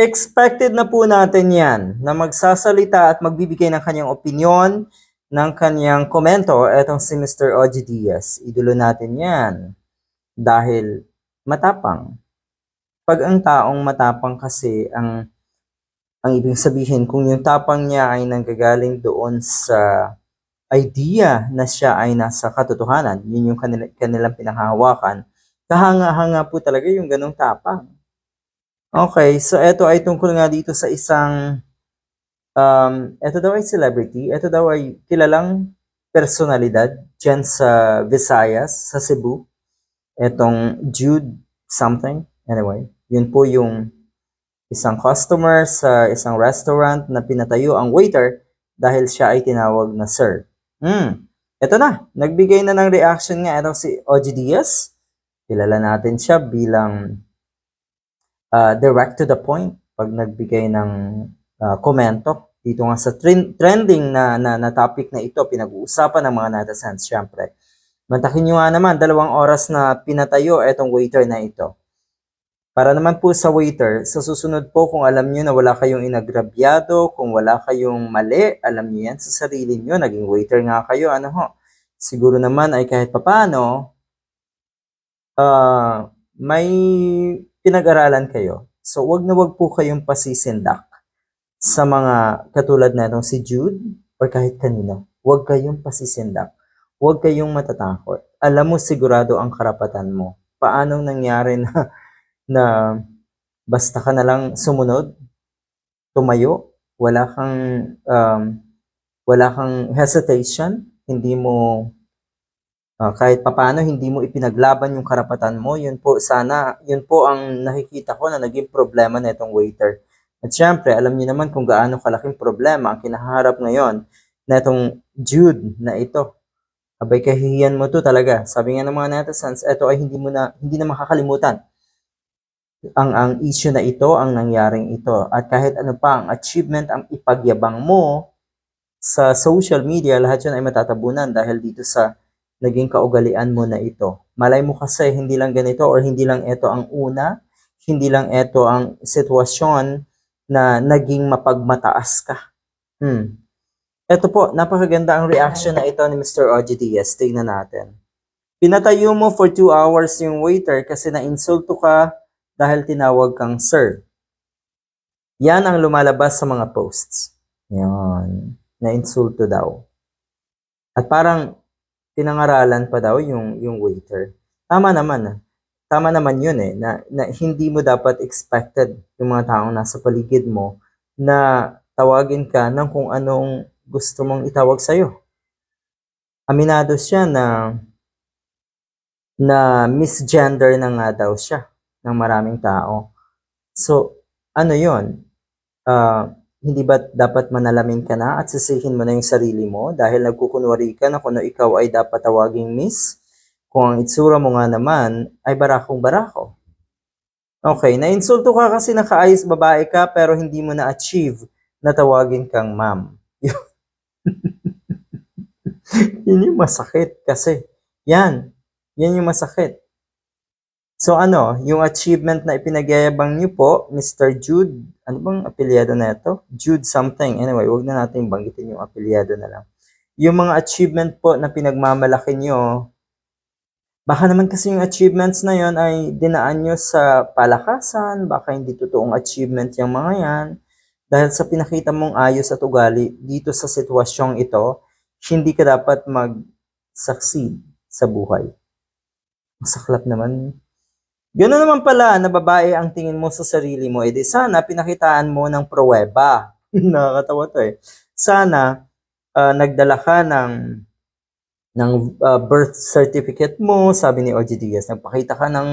Expected na po natin yan na magsasalita at magbibigay ng kanyang opinion, ng kanyang komento, etong si Mr. Oji Diaz. Idolo natin yan. Dahil matapang. Pag ang taong matapang kasi ang ang ibig sabihin kung yung tapang niya ay nanggagaling doon sa idea na siya ay nasa katotohanan, yun yung kanila, kanilang pinanghahawakan, kahanga-hanga po talaga yung ganong tapang. Okay, so eto ay tungkol nga dito sa isang, um, eto daw ay celebrity, eto daw ay kilalang personalidad dyan sa Visayas, sa Cebu. Etong Jude something, anyway, yun po yung isang customer sa isang restaurant na pinatayo ang waiter dahil siya ay tinawag na sir. Hmm, eto na, nagbigay na ng reaction nga itong si Oji Diaz. Kilala natin siya bilang uh, direct to the point pag nagbigay ng uh, dito nga sa tren- trending na, na, na topic na ito, pinag-uusapan ng mga netizens, syempre. Mantakin nyo nga naman, dalawang oras na pinatayo itong waiter na ito. Para naman po sa waiter, sa susunod po kung alam nyo na wala kayong inagrabyado, kung wala kayong mali, alam nyo yan sa sarili nyo, naging waiter nga kayo, ano ho. Siguro naman ay kahit papano, ah may pinag-aralan kayo. So, wag na wag po kayong pasisindak sa mga katulad na itong si Jude or kahit kanino. Huwag kayong pasisindak. Huwag kayong matatakot. Alam mo sigurado ang karapatan mo. Paano nangyari na na basta ka na lang sumunod, tumayo, wala kang um, wala kang hesitation, hindi mo ah, kahit papano hindi mo ipinaglaban yung karapatan mo, yun po sana, yun po ang nakikita ko na naging problema na itong waiter. At syempre, alam niyo naman kung gaano kalaking problema ang kinaharap ngayon na itong Jude na ito. Abay kahihiyan mo to talaga. Sabi nga ng mga netizens, ito ay hindi mo na hindi na makakalimutan ang ang issue na ito ang nangyaring ito at kahit ano pa ang achievement ang ipagyabang mo sa social media lahat yun ay matatabunan dahil dito sa naging kaugalian mo na ito malay mo kasi hindi lang ganito or hindi lang ito ang una hindi lang ito ang sitwasyon na naging mapagmataas ka hmm. ito po napakaganda ang reaction na ito ni Mr. Oji Diaz tingnan natin pinatayo mo for 2 hours yung waiter kasi na-insulto ka dahil tinawag kang sir. Yan ang lumalabas sa mga posts. Yan. Na-insulto daw. At parang pinangaralan pa daw yung, yung waiter. Tama naman ah. Tama naman yun eh, na, na hindi mo dapat expected yung mga taong nasa paligid mo na tawagin ka ng kung anong gusto mong itawag sa'yo. Aminado siya na na misgender na nga daw siya ng maraming tao. So, ano yon? Ah, hindi ba dapat manalamin ka na at sisihin mo na yung sarili mo dahil nagkukunwari ka na kung ano ikaw ay dapat tawaging miss? Kung ang itsura mo nga naman ay barakong barako. Okay, nainsulto ka kasi nakaayos babae ka pero hindi mo na-achieve na tawagin kang ma'am. Yun yung masakit kasi. Yan. Yan yung masakit. So ano, yung achievement na ipinagyayabang niyo po, Mr. Jude, ano bang apelyado na ito? Jude something. Anyway, wag na natin banggitin yung apelyado na lang. Yung mga achievement po na pinagmamalaki niyo, baka naman kasi yung achievements na yon ay dinaan nyo sa palakasan, baka hindi totoong achievement yung mga yan. Dahil sa pinakita mong ayos at ugali dito sa sitwasyong ito, hindi ka dapat mag-succeed sa buhay. Masaklap naman Gano'n naman pala na babae ang tingin mo sa sarili mo, edi sana pinakitaan mo ng pruweba. Nakakatawa to eh. Sana ah, nagdala ka ng ng ah, birth certificate mo, sabi ni OG Diaz, nagpakita ka ng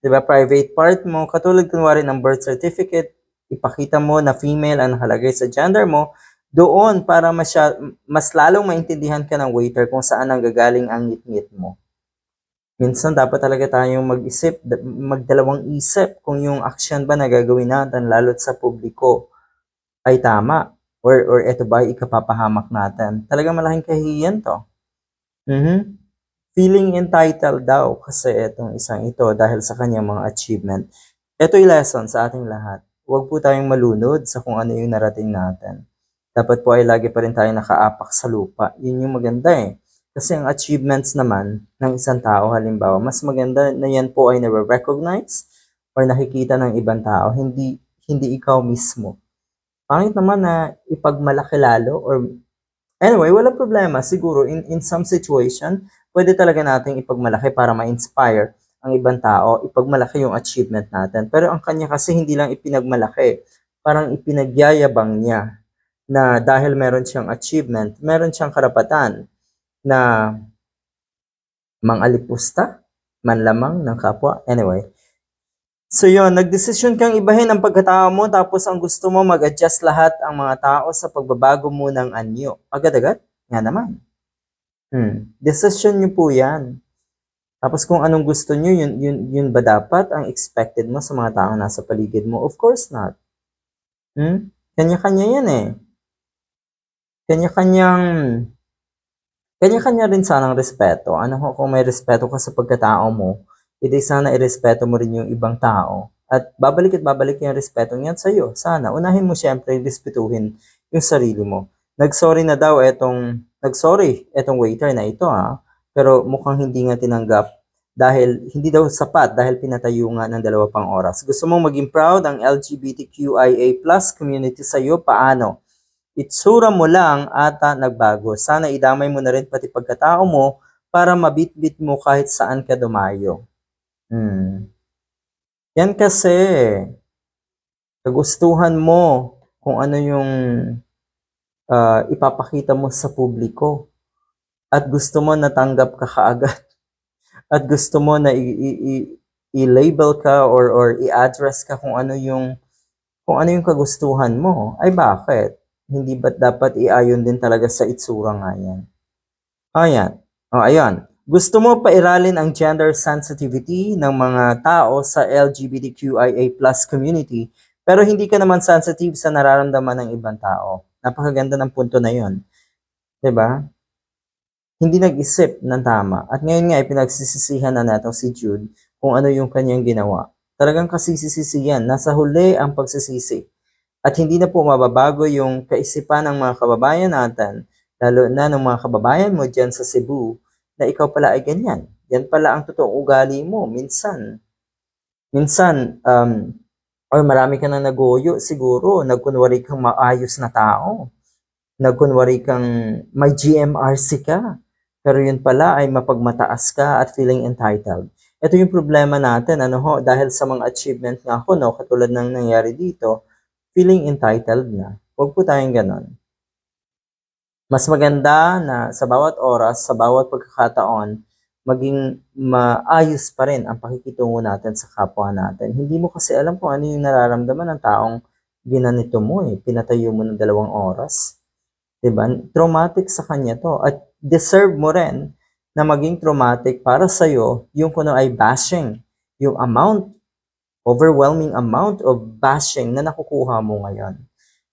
'di ba, private part mo, katulad kunwari ng birth certificate, ipakita mo na female ang nakalagay sa gender mo, doon para masya, mas lalong maintindihan ka ng waiter kung saan ang gagaling ang ngit-ngit mo minsan dapat talaga tayong mag-isip, da- magdalawang isip kung yung action ba na gagawin natin lalo't sa publiko ay tama or or ito ba ay ikapapahamak natin. Talagang malaking kahihiyan to. Mhm. Feeling entitled daw kasi itong isang ito dahil sa kanyang mga achievement. Ito'y lesson sa ating lahat. Huwag po tayong malunod sa kung ano yung narating natin. Dapat po ay lagi pa rin tayong nakaapak sa lupa. Yun yung maganda eh. Kasi ang achievements naman ng isang tao, halimbawa, mas maganda na yan po ay nare-recognize or nakikita ng ibang tao, hindi hindi ikaw mismo. Pangit naman na ipagmalaki lalo or anyway, walang problema. Siguro in, in some situation, pwede talaga nating ipagmalaki para ma-inspire ang ibang tao, ipagmalaki yung achievement natin. Pero ang kanya kasi hindi lang ipinagmalaki, parang ipinagyayabang niya na dahil meron siyang achievement, meron siyang karapatan na mangalipusta, manlamang ng kapwa. Anyway, So yun, nagdesisyon kang ibahin ang pagkatao mo tapos ang gusto mo mag-adjust lahat ang mga tao sa pagbabago mo ng anyo. Agad-agad? Nga naman. Hmm. Decision nyo po yan. Tapos kung anong gusto nyo, yun, yun, yun ba dapat ang expected mo sa mga tao nasa paligid mo? Of course not. Hmm? Kanya-kanya yan eh. Kanya-kanyang kanya-kanya rin sanang respeto. Ano ho, kung may respeto ka sa pagkatao mo, edi sana irespeto mo rin yung ibang tao. At babalik at babalik yung respeto niyan sa'yo. Sana. Unahin mo siyempre respetuhin yung sarili mo. Nagsorry na daw etong, nagsorry etong waiter na ito ha. Pero mukhang hindi nga tinanggap dahil hindi daw sapat dahil pinatayo nga ng dalawa pang oras. Gusto mong maging proud ang LGBTQIA plus community sa'yo? Paano? Itsura mo lang ata nagbago. Sana idamay mo na rin pati pagkatao mo para mabitbit mo kahit saan ka dumayo. Hmm. Yan kasi, kagustuhan mo kung ano yung ah, ipapakita mo sa publiko. At gusto mo natanggap ka kaagad. At gusto mo na i-label ka or or i-address ka kung ano yung kung ano yung kagustuhan mo. Ay bakit? Hindi ba't dapat iayon din talaga sa itsura nga yan? Ayan. O, ayan. Gusto mo pairalin ang gender sensitivity ng mga tao sa LGBTQIA plus community, pero hindi ka naman sensitive sa nararamdaman ng ibang tao. Napakaganda ng punto na. 'Di ba? Hindi nag-isip ng tama. At ngayon nga, ay pinagsisisihan na natin si Jude kung ano yung kanyang ginawa. Talagang kasisisi yan. Nasa huli ang pagsisisi. At hindi na po mababago yung kaisipan ng mga kababayan natin, lalo na ng mga kababayan mo dyan sa Cebu, na ikaw pala ay ganyan. Yan pala ang totoong ugali mo. Minsan, minsan, um, or marami ka na nagoyo, siguro, nagkunwari kang maayos na tao. Nagkunwari kang may GMRC ka. Pero yun pala ay mapagmataas ka at feeling entitled. Ito yung problema natin, ano ho, dahil sa mga achievement nga ako, no, katulad ng nangyari dito, feeling entitled na. Huwag po tayong ganon. Mas maganda na sa bawat oras, sa bawat pagkakataon, maging maayos pa rin ang pakikitungo natin sa kapwa natin. Hindi mo kasi alam kung ano yung nararamdaman ng taong ginanito mo eh. Pinatayo mo ng dalawang oras. 'Di ba? Traumatic sa kanya to. At deserve mo rin na maging traumatic para sa'yo yung kuno ay bashing. Yung amount, overwhelming amount of bashing na nakukuha mo ngayon.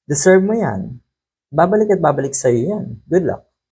Deserve mo yan. Babalik at babalik sa'yo yan. Good luck.